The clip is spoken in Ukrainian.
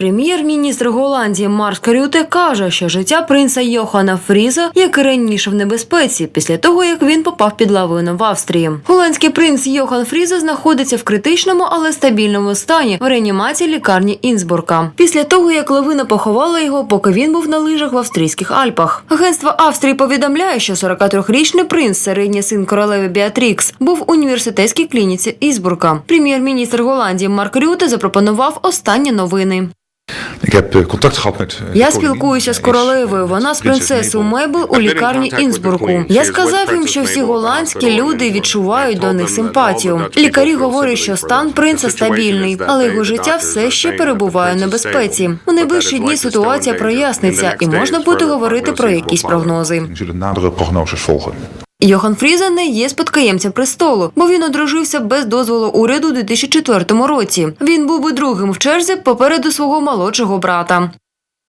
Прем'єр-міністр Голландії Марк Рюте каже, що життя принца Йохана Фріза, як і раніше в небезпеці, після того як він попав під лавину в Австрії. Голландський принц Йохан Фріза знаходиться в критичному, але стабільному стані в реанімації лікарні Інсбурка. Після того як лавина поховала його, поки він був на лижах в австрійських Альпах. Агентство Австрії повідомляє, що 43-річний принц, середній син королеви Біатрікс, був у університетській клініці Ізбурка. Прем'єр-міністр Голландії Марк Рюте запропонував останні новини. Ik heb contact gehad met. Я спілкуюся з королевою. Вона з prinses принцесою Мейбл у лікарні Інсбурку. Я сказав їм, що всі голландські люди відчувають до них симпатію. Лікарі говорять, що стан принца стабільний, але його життя все ще перебуває в небезпеці. У найближчі дні ситуація проясниться, і можна буде говорити про якісь прогнози. Йохан Фріза не є спадкоємцем престолу, бо він одружився без дозволу уряду у 2004 році. Він був би другим в черзі попереду свого молодшого брата.